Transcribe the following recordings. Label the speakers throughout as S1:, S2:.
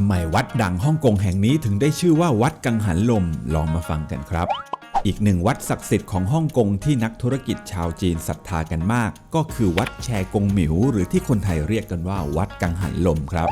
S1: ทำไมวัดดังฮ่องกงแห่งนี้ถึงได้ชื่อว่าวัดกังหันลม ลองมาฟังกันครับ อีกหนึ่งวัดศักดิ์สิทธิ์ของฮ่องกงที่นักธุรกิจชาวจีนศรัทธากันมาก ก็คือวัดแชกงหมิว หรือที่คนไทยเรียกกันว่าวัดกังหันลมครับ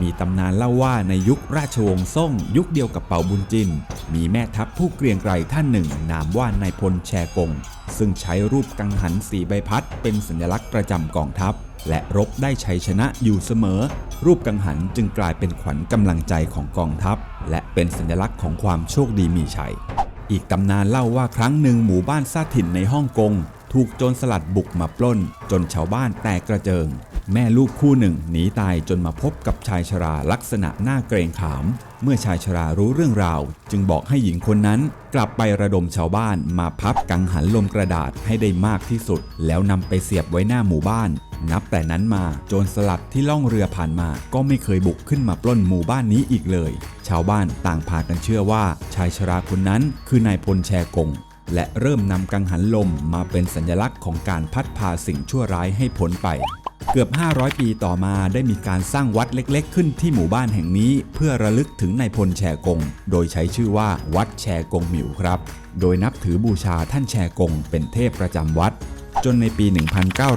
S1: มีตำนานเล่าว่าในยุคราชวงศ์ซ่ง ยุคเดียวกับเปาบุญจิน มีแม่ทัพผู้เกรียงไกรท่านหนึ่ง นามว่านายพลแชกง ซึ่งใช้รูปกังหันสีใบพัด เป็นสัญลักษณ์ประจำกองทัพ และรบได้ชัยชนะอยู่เสมอ รูปกังหันจึงกลายเป็นขวัญกำลังใจของกองทัพ และเป็นสัญลักษณ์ของความโชคดีมีชัย อีกตำนานเล่าว่าครั้งหนึ่งหมู่บ้านซาถิ่นในฮ่องกง ถูกโจรสลัดบุกมาปล้น จนชาวบ้านแตกกระเจิง แม่ลูกคู่หนึ่งหนีตายจนมาพบกับชายชราลักษณะหน้าเกรงขาม เมื่อชายชรารู้เรื่องราว จึงบอกให้หญิงคนนั้นกลับไประดมชาวบ้านมาพับกังหันลมกระดาษให้ได้มากที่สุด แล้วนำไปเสียบไว้หน้าหมู่บ้าน นับแต่นั้นมาโจรสลัดที่ล่องเรือผ่านมา ก็ไม่เคยบุกขึ้นมาปล้นหมู่บ้านนี้อีกเลย ชาวบ้านต่างพากันเชื่อว่า ชายชราคนนั้นคือนายพลแชกง และเริ่มนำกังหันลมมาเป็นสัญลักษณ์ของการพัดพาสิ่งชั่วร้ายให้พ้นไป เกือบ 500 ปีต่อมาได้มีการสร้างวัดเล็กๆ ขึ้นที่หมู่บ้านแห่งนี้ เพื่อระลึกถึงนายพลแชกง โดยใช้ชื่อว่าวัดแชกงหมิวครับ โดยนับถือบูชาท่านแชกง เป็นเทพประจำวัด จนในปี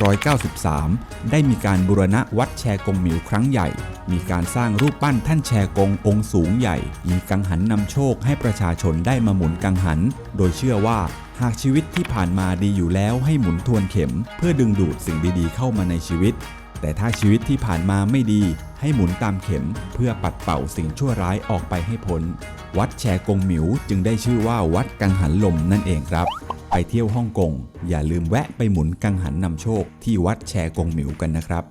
S1: 1993 ได้มีการบูรณะวัดแชกงหมิวครั้งใหญ่ มีการสร้างรูปปั้นท่านแชกงองค์สูงใหญ่ มีกังหันนำโชคให้ประชาชนได้มาหมุนกังหัน โดยเชื่อว่าหากชีวิตที่ผ่านมาดีอยู่แล้วให้หมุนทวนเข็ม เพื่อดึงดูดสิ่งดีๆ เข้ามาในชีวิต แต่ถ้าชีวิตที่ผ่านมาไม่ดี ให้หมุนตามเข็ม เพื่อปัดเป่าสิ่งชั่วร้ายออกไปให้พ้น วัดแชกงหมิวจึงได้ชื่อว่าวัดกังหันลมนั่นเองครับ ไปเที่ยวฮ่องกงอย่าลืมแวะไปหมุนกังหันนำโชคที่วัดแชกงหมิวกันนะครับ